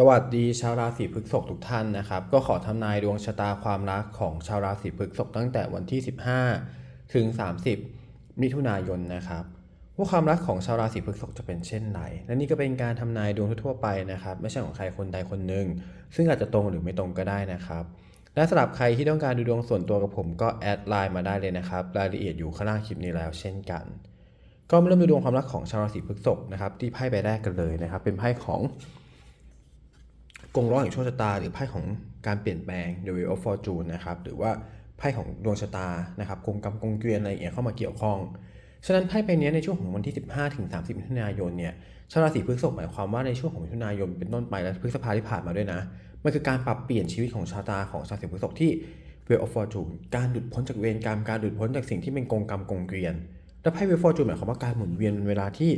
สวัสดีชาวราศีพฤษภทุกท่านนะครับ ก็ขอทำนายดวงชะตาความรักของชาวราศีพฤษภตั้งแต่วันที่ 15 ถึง 30 มิถุนายนนะครับว่าความรักของชาวราศีพฤษภจะเป็นเช่นไรและนี่ก็เป็นการทำนายดวงทั่วไปนะครับ ไม่ใช่ของใครคนใดคนหนึ่งซึ่งอาจจะตรงหรือไม่ตรงก็ได้นะครับ และสำหรับใครที่ต้องการดูดวงส่วนตัวกับผมก็แอดไลน์มาได้เลยนะครับรายละเอียดอยู่ข้างล่างคลิปนี้แล้วเช่นกัน ก็มาเริ่มดูดวงความรักของชาวราศีพฤษภนะครับที่ไพ่ใบแรกกันเลยนะครับ เป็นไพ่ของ งล้อแห่งโชคชะตา หรือไพ่ของการเปลี่ยนแปลง The Wheel of Fortune นะครับหรือว่าไพ่ของดวงชะตานะครับกงกรรมกงเกวียนอะไรอย่างเงี้ยเข้ามาเกี่ยวข้องฉะนั้นไพ่ใบนี้ในช่วงของวันที่ 15ถึง30มิถุนายนเนี่ยชาวราศีพฤษภหมายความว่าในช่วงของมิถุนายนเป็นต้นไปและพฤษภาที่ผ่านมาด้วยนะมันคือการปรับเปลี่ยนชีวิตของชะตาของชาวราศีพฤษภที่ Wheel of Fortune การหลุดพ้นจากเวรกรรมการหลุดพ้นจากสิ่งที่เป็นกงกรรมกงเกวียน และไพ่ Wheel of Fortune หมายความว่าการหมุนเวียนเวลาที่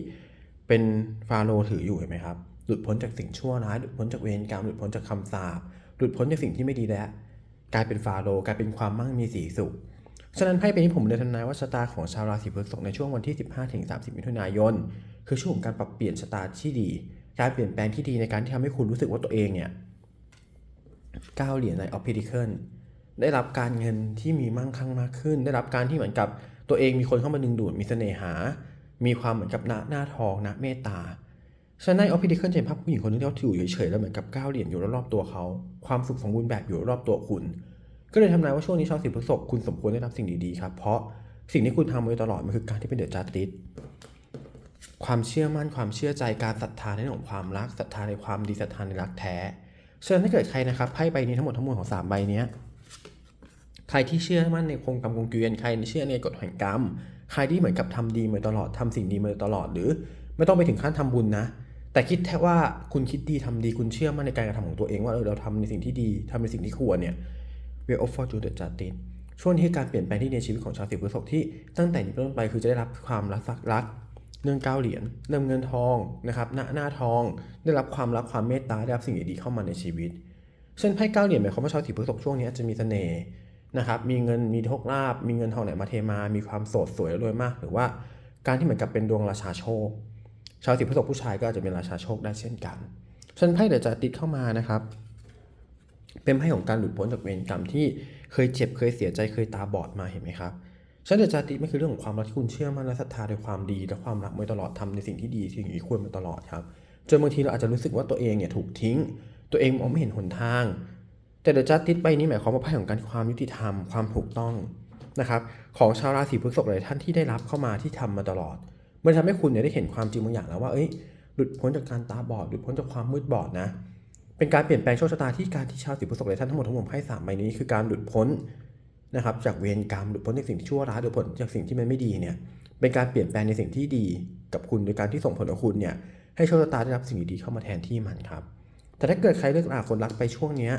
เป็นฟาโรถืออยู่เห็นไหมครับ ลุดพ้นจากสิ่งชั่วร้ายหลุดพ้นจากเวรกรรมหลุดพ้นจากคำสาปหลุดพ้นจากสิ่งที่ไม่ดีแล้ว กลายเป็นฟาโรกลายเป็นความมั่งมีสีสุขฉะนั้นไพ่ใบนี้ผมเลยทำนายว่าชะตาของชาวราศีพฤษภในช่วงวันที่ 15ถึง30 มิถุนายน คือช่วงของการปรับเปลี่ยนชะตาที่ดี การเปลี่ยนแปลงที่ดีในการที่ทำให้คุณรู้สึกว่าตัวเองเนี่ยก้าวเหรียญในออฟพิทิเคิลได้รับการเงินที่มีมั่งคั่งมากขึ้น ได้รับการที่เหมือนกับตัวเองมีคนเข้ามาดึงดูดมีเสน่หา มีความเหมือนกับหน้าหน้าทองนะเมตตา ฉะนั้นในออฟฟิศเคิลจะเห็นภาพผู้หญิงคนนึงที่เขาถืออยู่เฉยๆแล้วเหมือนกับก้าวเหรียญอยู่รอบๆตัวเขาความสุขสมบูรณ์แบบอยู่รอบตัวคุณ ก็เลยทำนายว่าช่วงนี้ชาวสิพฤษภคุณสมควรได้รับสิ่งดีๆครับเพราะสิ่งที่คุณทำมาโดยตลอดมันคือการที่เป็นเดอะจัสติสความเชื่อมั่นความเชื่อใจการศรัทธาในเรื่องของความรักศรัทธาในความดีศรัทธาในรักแท้ฉะนั้นถ้าเกิดใครนะครับไพ่ใบนี้ทั้งหมดทั้งมวลของสามใบนี้ใครที่เชื่อมั่นในโครงกรรมกงเกวียนใครที่เชื่อในกฎแห่งกรรม ใครที่เหมือนกับทำดีมาตลอดทำสิ่งดีมาตลอดหรือ ไม่ต้องไปถึงขั้นทำบุญนะ แต่คิดแค่ว่าคุณคิดดีทำดีคุณเชื่อมั่นในการกระทำของตัวเองว่าเออเราทำในสิ่งที่ดีทำในสิ่งที่ควรเนี่ย Way of Fortune จะติดช่วงนี้การเปลี่ยนแปลงที่ในชีวิตของชาวสิบพฤษภที่ตั้งแต่นี้เป็นต้นไปคือจะได้รับความรักสักรักเรื่องก้าเหรียญเริ่มเงินทองนะครับหน้าหน้าทอง ได้รับความรักความเมตตาได้รับสิ่งดีๆเข้ามาในชีวิต เช่นไพ่ก้าเหรียญหมายความว่าชาวสิบพฤษภช่วงนี้จะมีเสน่ห์นะครับมีเงินมีโชคลาภมีเงินทองไหลมาเทมา มีความโสดสวยรวยมาก หรือว่าการที่เหมือนกับเป็นดวงราชาโชค ชาวสิบพฤษภผู้ชายก็อาจจะเป็นราชาโชคได้เช่นกันส่วนไพ่เดี๋ยวจะติดเข้ามานะครับ เป็นไพ่ของการหลุดพ้นจากเวรกรรมที่เคยเจ็บเคยเสียใจเคยตาบอดมาเห็นไหมครับฉันเดชาติไม่คือเรื่องของความรักที่คุณเชื่อมั่นและศรัทธาในความดีและความรักมาตลอดทำในสิ่งที่ดีสิ่งที่ควรมาตลอดครับจนบางทีเราอาจจะรู้สึกว่าตัวเองเนี่ยถูกทิ้ง ตัวเองมองไม่เห็นหนทาง แต่เดอะจัสติสใบนี้หมายความว่าไพ่ของการความยุติธรรมความถูกต้องนะครับของชาวราศีพฤษภหลายท่านที่ได้รับเข้ามาที่ทำมาตลอด มันทำให้คุณเนี่ยได้เห็นความจริงบางอย่างแล้วว่าเอ้ยหลุดพ้นจากการตาบอดหลุดพ้นจากความมืดบอดนะ เป็นการเปลี่ยนแปลงโชคชะตาที่การที่ชาวราศีพฤษภหลายท่านทั้งหมดทั้งมวลไพ่สามใบนี้คือการหลุดพ้นนะครับจากเวรกรรมหลุดพ้นจากสิ่งที่ชั่วร้ายหลุดพ้นจากสิ่งที่มันไม่ดีเนี่ยเป็นการเปลี่ยนแปลงในสิ่งที่ดีกับคุณโดยการที่ส่งผลกับคุณเนี่ยให้โชคชะตาได้รับสิ่งดีๆเข้ามาแทนที่มันครับ แต่ถ้าเกิดใครเลือกลาคนรักไปช่วงเนี้ย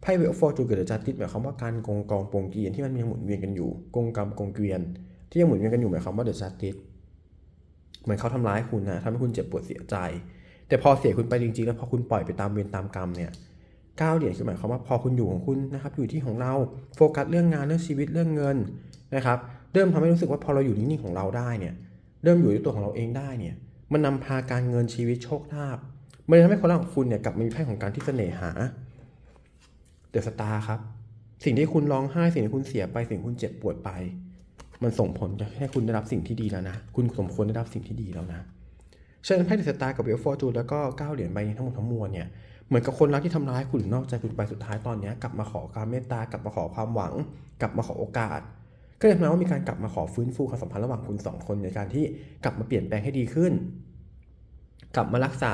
ไพ่เวลฟอร์จูเกิดจากติดหมายความว่าการกงกองปงเกียนที่มันยังหมุนเวียนกันอยู่กงกรรมกงเกวียนที่ยังหมุนเวียนกันอยู่หมายความว่าเดอะจัสติส เหมือนเขาทำร้ายคุณนะทำให้คุณเจ็บปวดเสียใจ แต่พอเสียคุณไปจริงๆ แล้วพอคุณปล่อยไปตามเวรตามกรรมเนี่ยก้าวเหรียญคือหมายความว่าพอคุณอยู่ของคุณนะครับอยู่ที่ของเราโฟกัสเรื่องงานเรื่องชีวิตเรื่องเงินนะครับเริ่มทำให้รู้สึกว่าพอเราอยู่นิ่งๆของเราได้เนี่ยเริ่มอยู่ด้วยตัวของเราเองได้เนี่ยมันนำพาการเงินชีวิตโชคลาภมันทำให้คนรักของคุณเนี่ยกลับมีไพ่ของการที่เสน่หาเดอะสตาร์ครับสิ่งที่คุณร้องไห้สิ่งที่คุณเสียไปสิ่งที่คุณเจ็บปวดไป มันส่งผลให้คุณได้รับสิ่งที่ดีแล้วนะ คุณสมควรได้รับสิ่งที่ดีแล้วนะฉะนั้นไพ่เดสตาร์กับเวลฟอร์จูนแล้วก็เก้าเหรียญใบนี้ทั้งหมดทั้งมวลเนี่ยเหมือนกับคนรักที่ทำร้ายคุณหรือนอกใจคุณไปสุดท้ายตอนนี้กลับมาขอความเมตตากลับมาขอความหวัง กลับมาขอโอกาส ก็เลยทำให้ว่ามีการกลับมาขอฟื้นฟูความสัมพันธ์ระหว่างคุณสองคนในการที่กลับมาเปลี่ยนแปลงให้ดีขึ้น กลับมารักษา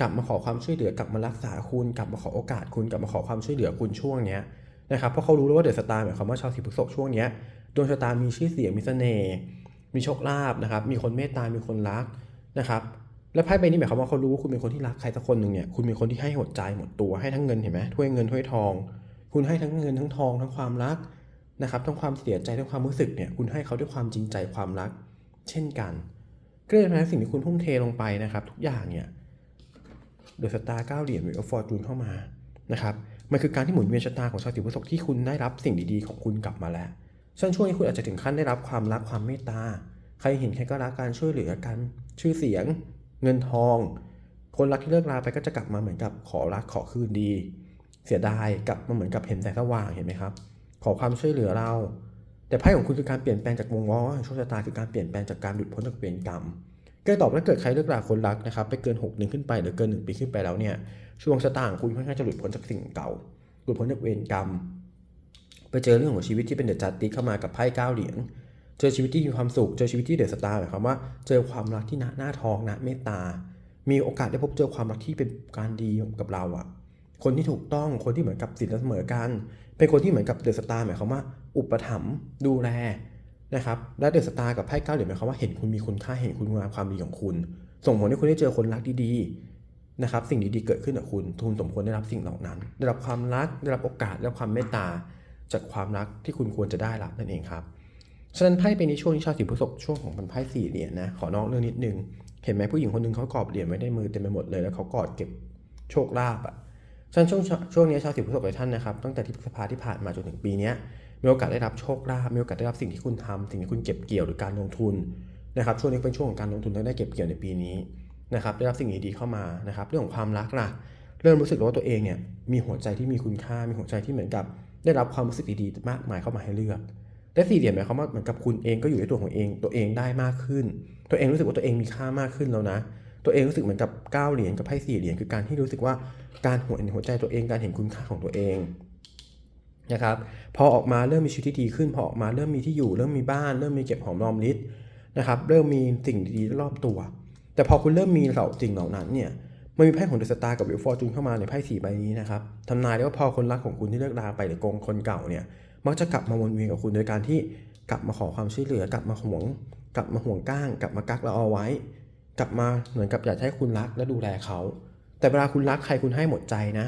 กลับมาขอความช่วยเหลือกลับมารักษาคุณกลับมาขอโอกาสคุณกลับมาขอความช่วยเหลือคุณช่วงเนี้ยนะครับเพราะเขารู้แล้วว่าเดอะสตาร์หมายความว่าชาวสิพฤษภช่วงเนี้ย ดวงชะตามีชื่อเสียงมีเสน่ห์มีโชคลาภนะครับ มีคนเมตตา มีคนรักนะครับ และไพ่ใบนี้หมายความว่าเขารู้ว่าคุณเป็นคนที่รักใครสักคนหนึ่งเนี่ย คุณเป็นคนที่ให้หมดใจหมดตัว ให้ทั้งเงินเห็นไหมถ้วยเงินถ้วยทอง คุณให้ทั้งเงินทั้งทองทั้งความรักนะครับ ทั้งความเสียใจทั้งความรู้สึกเนี่ย คุณให้เขาด้วยความจริงใจความรัก เช่นกัน ก็เลยทำให้สิ่งที่คุณทุ่มเทลงไปนะครับ ทุกอย่างเนี่ยเดอะสตาร์เก้าเหรียญวิลฟอร์จูนเข้ามานะครับ มันคือการที่หมุนเวียนชะตาของชาวสิพฤษภที่คุณได้รับสิ่งดีๆของคุณกลับมาแล้ว ซึ่งช่วงนี้คุณอาจจะถึงขั้นได้รับความรักความเมตตา ใครเห็นใครก็รักการช่วยเหลือกัน ชื่อเสียง เงินทอง คนรักที่เลิกราไปก็จะกลับมาเหมือนกับขอรักขอคืนดี เสียดายกลับมาเหมือนกับเห็นแสงสว่างเห็นไหมครับ ขอความช่วยเหลือเรา แต่ไพ่ของคุณคือการเปลี่ยนแปลงจากวงล้อแห่งโชคชะตาคือการเปลี่ยนแปลงจากการหลุดพ้นจากเวรกรรมก็ตอบว่าเกิดใครเลิกราคนรักนะครับไปเกิน6เดือนขึ้นไปหรือเกิน 1 ปีขึ้นไปแล้วเนี่ยช่วงชะตาของคุณค่อนข้างจะหลุดพ้นจากสิ่งเก่าหลุดพ้นจากเวรกรรม เจอเรื่องของชีวิตที่เป็นเดอะจัตติเข้ามากับไพ่เก้าเหรียญเจอชีวิตที่มีความสุข เจอชีวิตที่เดือดสตาร์หมายความว่าเจอความรักที่หน้าหน้าทองนะเมตตา มีโอกาสได้พบเจอความรักที่เป็นการดีกับเราอะคนที่ถูกต้องคนที่เหมือนกับสินเสมอกัน เป็นคนที่เหมือนกับเดอะสตาร์หมายความว่า อุปถัมภ์ดูแลนะครับและเดอะสตาร์กับไพ่เก้าเหรียญหมายความว่าเห็นคุณมีคุณค่าเห็นคุณงามความดีของคุณ ส่งผลให้คุณได้เจอคนรักดีๆนะครับสิ่งดีๆเกิดขึ้นกับคุณทุนสมควรได้รับสิ่งเหล่านั้น ได้รับความรักได้รับโอกาสได้รับความเมตตา จากความรักที่คุณควรจะได้รับนั่นเองครับฉะนั้นไพ่เป็นในช่วงที่ชาวสีพฤษภช่วงของเป็นไพ่สี่เหรียญนะขอนอกเรื่องนิดนึงเห็นไหมผู้หญิงคนหนึงเขากอบเหรียญไว้ในมือเต็มไปหมดเลยแล้วเขากอดเก็บโชคลาภอะฉะนั้นช่วงช่วงนี้ชาวสีพฤษภหลายท่านนะครับตั้งแต่ที่พฤษภาที่ผ่านมาจนถึงปีนี้มีโอกาสได้รับโชคลาภมีโอกาสได้รับสิ่งที่คุณทำสิ่งที่คุณเก็บเกี่ยวหรือการลงทุนนะครับช่วงนี้เป็นช่วงของการลงทุนและได้เก็บเกี่ยวในปีนี้นะครับได้รับสิ่งดีๆเข้ามานะครับเรื่องของความรักล่ะเริ่มรู้สึกว่าตัวเองเนี่ยมีหัวใจที่มีคุณค่ามีหัวใจที่เหมือนกับ ได้รับความรู้สึกดีๆมากมายเข้ามาให้เลือกและสี่เหลี่ยมหมายความว่าเหมือนกับคุณเองก็อยู่ในตัวของเองตัวเองได้มากขึ้น ตัวเองรู้สึกว่าตัวเองมีค่ามากขึ้นแล้วนะ ตัวเองรู้สึกเหมือนกับก้าเหรียญกับไพ่สี่เหรียญคือการที่รู้สึกว่าการหัวหัวใจตัวเองการเห็นคุณค่าของตัวเองนะครับพอออกมาเริ่มมีชีวิตที่ดีขึ้นพอออกมาเริ่มมีที่อยู่ เริ่มมีบ้าน เริ่มมีเก็บหอมรอมริบนะครับเริ่มมีสิ่งดีๆรอบตัว แต่พอคุณเริ่มมีเหล่าสิ่งเหล่านั้นเนี่ย มันมีไพ่ของเดอะสตาร์กับวิวฟอร์จูนเข้ามาในไพ่สี่ใบนี้นะครับทำนายได้ว่าพอคนรักของคุณที่เลิกลาไปหรือกงคนเก่าเนี่ย มักจะกลับมาวนเวียนกับคุณโดยการที่กลับมาขอความช่วยเหลือกลับมาห่วง กลับมาห่วงก้าง กลับมากักเราเอาไว้ กลับมาเหมือนกับอยากให้คุณรักและดูแลเขา แต่เวลาคุณรักใครคุณให้หมดใจนะ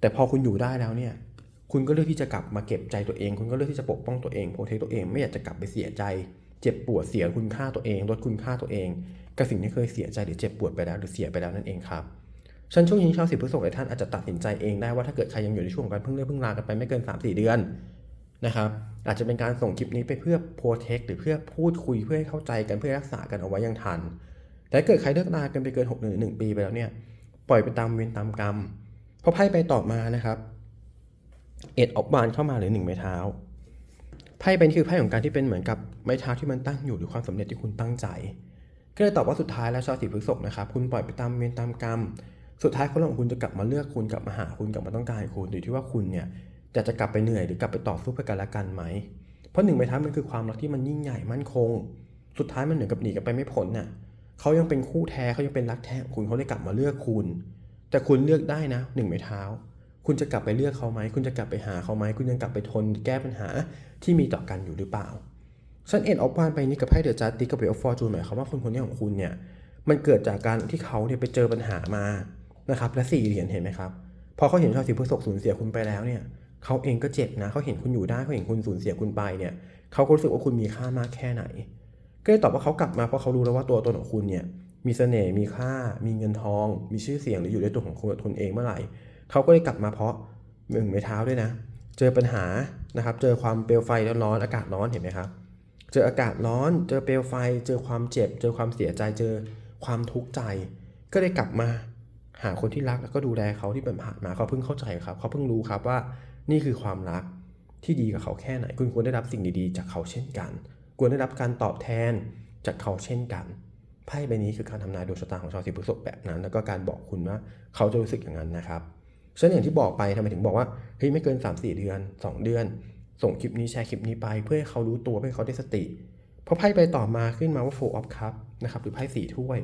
แต่พอคุณอยู่ได้แล้วเนี่ย คุณก็เลือกที่จะกลับมาเก็บใจตัวเอง คุณก็เลือกที่จะปกป้องตัวเองโปรเทคตัวเองไม่อยากจะกลับไปเสียใจ เจ็บปวดเสียคุณค่าตัวเองลดคุณค่าตัวเองกับสิ่งที่เคยเสียใจหรือเจ็บปวดไปแล้วหรือเสียไปแล้วนั่นเองครับ ฉันช่วงนี้ชาวสิบพฤษภหลายท่านอาจจะตัดสินใจเองได้ว่าถ้าเกิดใครยังอยู่ในช่วงของการเพิ่งเลิกเพิ่งลากันไปไม่เกิน 3-4 เดือนนะครับอาจจะเป็นการส่งคลิปนี้ไปเพื่อโปรเทคหรือเพื่อพูดคุยเพื่อให้เข้าใจกันเพื่อรักษากันเอาไว้ยังทัน แต่ถ้าเกิดใครเลิกลากันไปเกิน6เดือนหรือ1ปีไปแล้วเนี่ยปล่อยไปตามเวรตามกรรมพอไพ่ไปต่อมานะครับ เอ็ดออกบานเข้ามาหรือหนึ่งไม้เท้าไพ่เป็นคือไพ่ของการที่เป็นเหมือนกับไม้เท้าที่มันตั้งอยู่หรือความสำเร็จที่คุณตั้งใจ ก็เลยตอบว่าสุดท้ายแล้วชาวสีพฤษภนะครับ คุณปล่อยไปตามเวรตามกรรม สุดท้ายคนของคุณจะกลับมาเลือกคุณกลับมาหาคุณกลับมาต้องการคุณอยู่ที่ว่าคุณเนี่ยอยากจะกลับไปเหนื่อยหรือกลับไปต่อสู้เพื่อกันและกันไหม เพราะหนึ่งไม้เท้ามันคือความรักที่มันยิ่งใหญ่มั่นคง สุดท้ายมันเหมือกับหนีกันไปไม่พ้นน่ะเขายังเป็นคู่แท้เขายังเป็นรักแท้ของคุณเขาเลยกลับมาเลือกคุณ แต่คุณเลือกได้นะหนึ่งไม้เท้า คุณจะกลับไปเลือกเขาไหม คุณจะกลับไปหาเขาไหม คุณยังกลับไปทนแก้ปัญหาที่มีต่อกันอยู่หรือเปล่าฉันเอ็นออกบานไปนี้กับไพ่เดอะจัสติกับเบลฟอร์จูนหมายความว่าคนคนนี้ของคุณเนี่ยมันเกิดจากการที่เขาเนี่ยไปเจอปัญหามา นะครับ และสี่เหรียญเห็นไหมครับ พอเขาเห็นชาวสีพฤษภสูญเสียคุณไปแล้วเนี่ยเขาเองก็เจ็บนะเขาเห็นคุณอยู่ได้เขาเห็นคุณสูญเสียคุณไปเนี่ยเขาก็รู้สึกว่าคุณมีค่ามากแค่ไหน ก็เลยตอบว่าเขากลับมาเพราะเขารู้แล้วว่าตัวตนของคุณเนี่ยมีเสน่ห์มีค่า มีเงินทอง มีชื่อเสียงหรืออยู่ในตัวของคุณตนเองเมื่อไหร่เขาก็เลยกลับมาเพราะหนึ่งไม้เท้าด้วยนะ เจอปัญหานะครับ เจอความเปลวไฟร้อนอากาศร้อนเห็นไหมครับ เจออากาศร้อน เจอเปลวไฟ เจอความเจ็บ เจอความเสียใจ เจอความทุกข์ใจ ก็เลยกลับมา หาคนที่รักแล้วก็ดูแลเขาที่เป็นผ่านมาเขาเพิ่งเข้าใจครับเขาเพิ่งรู้ครับว่านี่คือความรักที่ดีกับเขาแค่ไหน คุณควรได้รับสิ่งดีๆ จากเขาเช่นกัน ควรได้รับการตอบแทนจากเขาเช่นกันไพ่ใบนี้คือการทำนายดวงชะตาของชาวสิพฤษภแบบนั้น แล้วก็การบอกคุณว่าเขาจะรู้สึกอย่างนั้นนะครับฉะนั้นอย่างที่บอกไปทำไมถึงบอกว่าเฮ้ยไม่เกิน 3-4 เดือน 2 เดือน ส่งคลิปนี้แชร์คลิปนี้ไป เพื่อให้เขารู้ตัวเพื่อให้เขาได้สติพอไพ่ไปต่อมาขึ้นมาว่า four of cup นะครับหรือไพ่สี่ถ้วย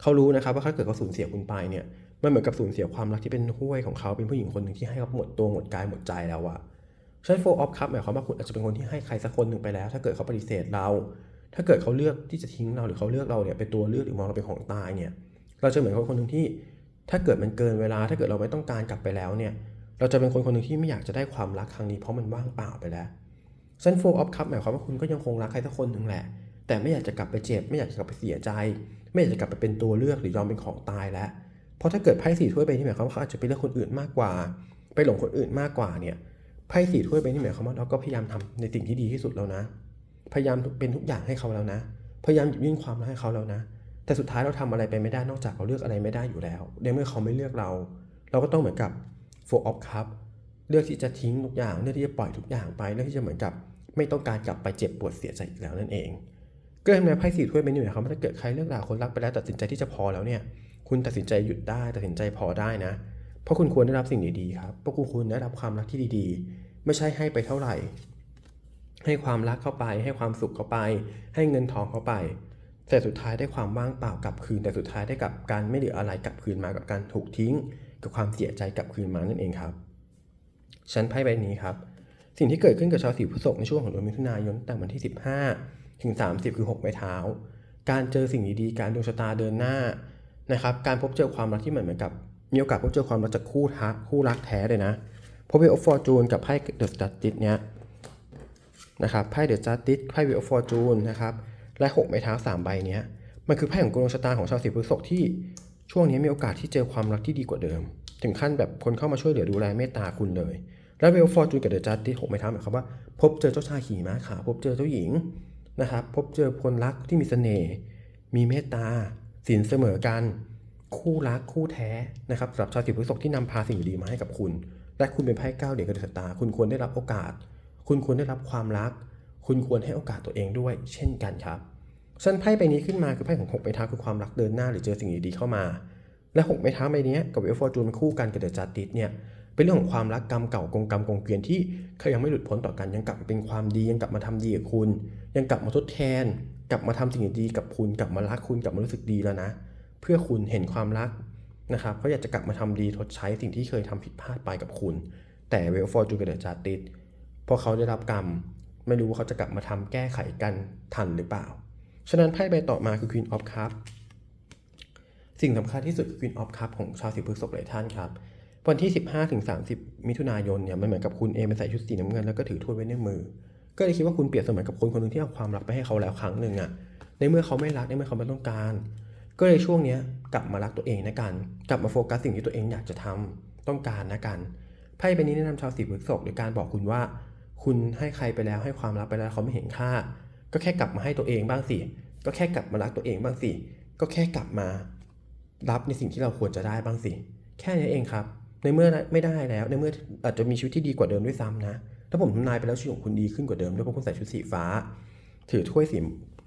เขารู้นะครับว่าถ้าเกิดเขาสูญเสียคุณไปเนี่ยมันเหมือนกับสูญเสียความรักที่เป็นถ้วยของเขาเป็นผู้หญิงคนหนึ่งที่ให้เขาหมดตัวหมดกายหมดใจแล้วอะฉะนั้น four of cup หมายความว่าคุณอาจจะเป็นคนที่ให้ใครสักคนหนึ่งไปแล้ว ถ้าเกิดเขาปฏิเสธเรา ถ้าเกิดเขาเลือกที่จะทิ้งเราหรือเขาเลือกเราเนี่ยเป็นตัวเลือกหรือมองเราเป็นของตายเนี่ย เราจะเหมือนคนคนหนึ่งที่ ถ้าเกิดมันเกินเวลา ถ้าเกิดเราไม่ต้องการกลับไปแล้วเนี่ย เราจะเป็นคนคนหนึ่งที่ไม่อยากจะได้ความรักครั้งนี้เพราะมันว่างเปล่าไปแล้วซันโฟออฟคัพหมายความว่าคุณก็ยังคงรักใครสักคนหนึ่งแหละ แต่ไม่อยากจะกลับไปเจ็บ ไม่อยากจะกลับไปเสียใจไม่อยากจะกลับไปเป็นตัวเลือกหรือยอมเป็นของตายแล้ว เพราะถ้าเกิดไพ่สี่ถ้วยใบนี้หมายความว่าเขาอาจจะไปเลือกคนอื่นมากกว่า ไปหลงคนอื่นมากกว่าเนี่ยไพ่สี่ถ้วยใบนี้หมายความว่าเราก็พยายามทำในสิ่งที่ดีที่สุดแล้วนะ พยายามเป็นทุกอย่างให้เขาแล้วนะ พยายามหยิบยื่นความรักให้เขาแล้วนะ แต่สุดท้ายเราทำอะไรไปไม่ได้นอกจากเราเลือกอะไรไม่ได้อยู่แล้วในเมื่อเขาไม่เลือกเรา เราก็ต้องเหมือนกับ four of cup เลือกที่จะทิ้งทุกอย่างเลือกที่จะปล่อยทุกอย่างไปเลือกที่จะเหมือนกับ ไม่ต้องการกลับไปเจ็บปวดเสียใจอีกแล้วนั่นเอง ก็ทำให้ไพ่สี่ถ้วยเป็นอยู่นะครับถ้าเกิดใครเลิกราคนรักไปแล้วตัดสินใจที่จะพอแล้วเนี่ย คุณตัดสินใจหยุดได้ตัดสินใจพอได้นะ เพราะคุณควรได้รับสิ่งดีๆครับเพราะคุณควรได้รับความรักที่ดีๆ ไม่ใช่ให้ไปเท่าไหร่ ให้ความรักเข้าไป ให้ความสุขเข้าไป ให้เงินทองเข้าไป แต่สุดท้ายได้ความว่างเปล่ากลับคืน แต่สุดท้ายได้กับการไม่เหลืออะไรกลับคืนมากับการถูกทิ้ง กับความเสียใจกลับคืนมานั่นเองครับชั้นไพ่ใบนี้ครับสิ่งที่เกิดขึ้นกับชาวสีพฤษภในช่วงของเดือนมิถุนายนตั้งแต่วันที่ 15 ถึง 30 คือ 6 ไม้เท้า การเจอสิ่งดีๆ การดวงชะตาเดินหน้านะครับ การพบเจอความรักที่เหมือนเหมือนกับ มีโอกาสพบเจอความรักจากคู่ทักคู่รักแท้เลยนะพราะเวอฟฟอร์จูนกับไพ่เดอะสตัดติสเนี้ยนะครับไพ่เดอะสตัดติสไพ่เวอฟฟอร์จูนนะครับและ6ไม้เท้า3ใบเนี้ยมันคือไพ่ของดวงชะตาของชาวสีพฤษภที่ช่วงนี้มีโอกาสที่เจอความรักที่ดีกว่าเดิม ถึงขั้นแบบคนเข้ามาช่วยเหลือดูแลเมตตาคุณเลย และเวลฟอร์จูนกับเดอะจัดที่หกไม้เท้าหมายความว่า พบเจอเจ้าชายขี่ม้าขาวพบเจอเจ้าหญิง นะครับ พบเจอคนรักที่มีเสน่ห์มีเมตตาสินเสมอกัน คู่รักคู่แท้นะครับสำหรับชาวสีพฤษภที่นำพาสิ่งดีมาให้กับคุณ และคุณเป็นไพ่เก้าเหรียญกระเดือตา คุณควรได้รับโอกาส คุณควรได้รับความรัก คุณควรให้โอกาสตัวเองด้วย เช่นกันครับฉันไพ่ใบนี้ขึ้นมาคือไพ่ของหกไม้เท้าคือความรักเดินหน้าหรือเจอสิ่งดีๆเข้ามา และหกไม้เท้าใบนี้กับเวลฟอร์จูนมันคู่กันกับเดอะจัดติสเนี่ย เป็นเรื่องของความรักกรรมเก่ากงกรรมกงเกวียนที่เขายังไม่หลุดพ้นต่อกันยังกลับเป็นความดียังกลับมาทำดีกับคุณ ยังกลับมาทดแทน กลับมาทำสิ่งดีกับคุณกลับมารักคุณกลับมารู้สึกดีแล้วนะ เพื่อคุณเห็นความรักนะครับเขาอยากจะกลับมาทำดีทดใช้สิ่งที่เคยทำผิดพลาดไปกับคุณ แต่เวลฟอร์จูนกับเดจาติสพอเขาได้รับกรรม ไม่รู้ว่าเขาจะกลับมาทำแก้ไขกันทันหรือเปล่า ฉะนั้นไพ่ใบต่อมาคือ Queen of Cup สิ่งสำคัญที่สุดคือ Queen of Cup ของชาวสิพฤษภหลายท่านครับ วันที่ 15ถึง30 มิถุนายนเนี่ยมันเหมือนกับคุณเองเป็นใส่ชุดสีน้ำเงินแล้วก็ถือถ้วยไว้ในมือ ก็เลยคิดว่าคุณเปรียบเสมือนกับคนคนหนึ่งที่เอาความรักไปให้เขาแล้วครั้งหนึ่งอะในเมื่อเขาไม่รักในเมื่อเขาไม่ต้องการ ก็เลยช่วงเนี้ยกลับมารักตัวเองนะกัน กลับมาโฟกัสสิ่งที่ตัวเองอยากจะทำต้องการนะกันไพ่ใบนี้แนะนำชาวสีพฤษภโดยการบอกคุณว่า คุณให้ใครไปแล้วให้ความรักไปแล้วเขาไม่เห็นค่า ก็แค่กลับมาให้ตัวเองบ้างสิก็แค่กลับมารักตัวเองบ้างสิก็แค่กลับมา รับในสิ่งที่เราควรจะได้บ้างสิแค่นี้เองครับ ในเมื่อไม่ได้แล้ว ในเมื่ออาจจะมีชีวิตที่ดีกว่าเดิมด้วยซ้ำนะ ถ้าผมทำนายไปแล้วชีวิตของคุณดีขึ้นกว่าเดิมด้วยเพราะคุณใส่ชุดสีฟ้า ถือถ้วยสี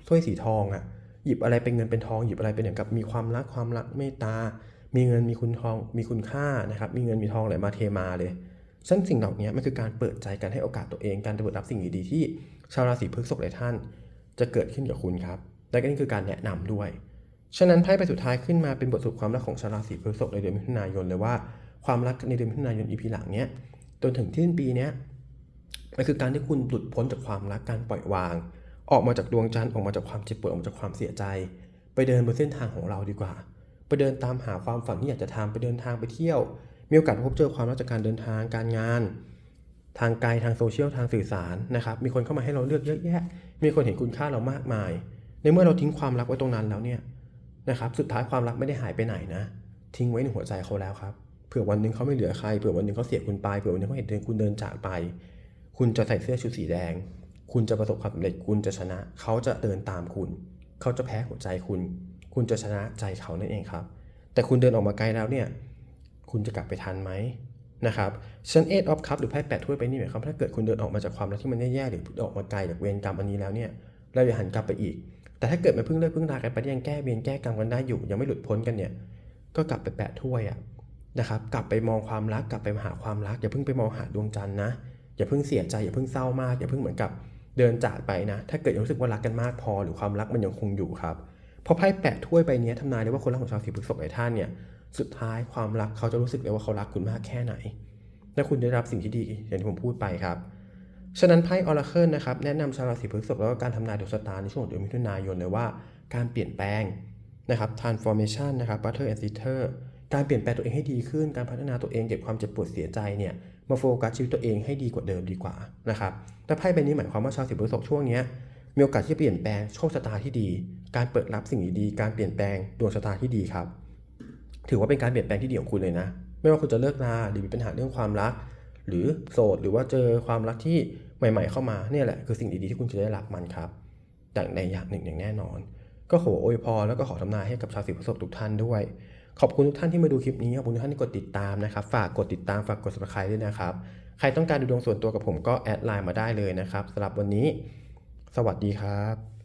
ถ้วยสีทองอะ่ะ หยิบอะไรเป็นเงินเป็นทอง หยิบอะไรเป็นอย่างกับมีความรักความรักเมตตา มีเงินมีคุณทอง มีคุณค่านะครับ มีเงินมีทองไหลมาเทมาเลยซึ่งสิ่งเหล่านี้มันคือการเปิดใจการให้โอกาสตัวเอง การเปิดรับสิ่งดีๆที่ชาวราศีพฤษภหลายท่าน จะเกิดขึ้นกับคุณครับ และก็นี่คือการแนะนำด้วย ฉะนั้นไพ่ใบสุดท้ายขึ้นมาเป็นบทสรุปความรักของชาวราศีพฤษภในเดือนมิถุนายนเลยว่า ความรักในเดือนมิถุนายนอีพีหลังเนี้ยจนถึงสิ้นปีเนี้ยมันคือการที่คุณหลุดพ้นจากความรักการปล่อยวาง ออกมาจากดวงจันทร์ออกมาจากความเจ็บปวดออกมาจากความเสียใจ ไปเดินบนเส้นทางของเราดีกว่า ไปเดินตามหาความฝันที่อยากจะทำไปเดินทางไปเที่ยว มีโอกาสพบเจอความรักจากการเดินทางการงาน ทางไกลทางโซเชียลทางสื่อสารนะครับมีคนเข้ามาให้เราเลือกเยอะแยะ มีคนเห็นคุณค่าเรามากมาย ในเมื่อเราทิ้งความรักไว้ตรงนั้นแล้วเนี่ยนะครับสุดท้ายความรักไม่ได้หายไปไหนนะ ทิ้งไว้ในหัวใจเขาแล้วครับ เผื่อวันหนึ่งเขาไม่เหลือใคร เผื่อวันหนึ่งเขาเสียคุณไป เผื่อวันหนึ่งเขาเห็นคุณเดินจากไป คุณจะใส่เสื้อชุดสีแดง คุณจะประสบความสำเร็จ คุณจะชนะ เขาจะเดินตามคุณ เขาจะแพ้หัวใจคุณ คุณจะชนะใจเขานั่นเองครับ แต่คุณเดินออกมาไกลแล้วเนี่ย คุณจะกลับไปทันไหมนะครับชั้นเอ็ดออฟคัพหรือไพ่แปดถ้วยไปนี่หมายความถ้าเกิดคุณเดินออกมาจากความรักที่มันแย่ๆหรือออกมาไกลจากเวรกรรมอันนี้แล้วเนี่ยเราอย่าหันกลับไปอีก แต่ถ้าเกิดมันเพิ่งเลิกเพิ่งลากันไปยังแก้เวรแก้กรรมกันได้อยู่ ยังไม่หลุดพ้นกันเนี่ย ก็กลับไปแปะถ้วยอะ นะครับกลับไปมองความรักกลับไปหาความรัก อย่าเพิ่งไปมองหาดวงจันทร์นะอย่าเพิ่งเสียใจอย่าเพิ่งเศร้ามากอย่าเพิ่งเหมือนกับเดินจากไปนะ ถ้าเกิดยังรู้สึกว่ารักกันมากพอหรือความรักมันยังคงอยู่ครับเพราะไพ่แปะถ้วยใบนี้ทำนายได้ว่าคนรักของชาวสีพฤษภหลายท่านเนี่ยสุดท้ายความรักเขาจะรู้สึกเลยว่าเขารักคุณมากแค่ไหน และคุณได้รับสิ่งที่ดีอย่างที่ผมพูดไปครับฉะนั้นไพ่ออราเคิลนะครับแนะนำชาวราศีพฤษภแล้วก็การทำนายดวงชะตาในช่วงเดือนมิถุนายนเลยว่าการเปลี่ยนแปลงนะครับ transformation นะครับ butter and sitter การเปลี่ยนแปลงตัวเองให้ดีขึ้น การพัฒนาตัวเองเก็บความเจ็บปวดเสียใจเนี่ย มาโฟกัสชีวิตตัวเองให้ดีกว่าเดิมดีกว่านะครับ แต่ไพ่ใบนี้หมายความว่าชาวราศีพฤษภช่วงนี้มีโอกาสที่จะเปลี่ยนแปลงโชคชะตาที่ดี การเปิดรับสิ่งดีๆ การเปลี่ยนแปลงดวงชะตาที่ดีครับ ถือว่าเป็นการเปลี่ยนแปลงที่ดีของคุณเลยนะ ไม่ว่าคุณจะเลิกลาหรือมีปัญหาเรื่องความรัก หรือโสดหรือว่าเจอความรักที่ใหม่ ๆ เข้ามาเนี่ยแหละคือสิ่งดีๆที่คุณจะได้รับมันครับอย่างใดอย่างหนึ่งอย่างแน่นอน ก็ขออวยพรแล้วก็ขอทำนายให้กับชาวสิพฤษภทุกท่านด้วย ขอบคุณทุกท่านที่มาดูคลิปนี้ขอบคุณทุกท่านที่กดติดตามนะครับ ฝากกดติดตามฝากกด subscribe ด้วยนะครับ ใครต้องการดูดวงส่วนตัวกับผมก็แอดไลน์มาได้เลยนะครับสำหรับวันนี้ สวัสดีครับ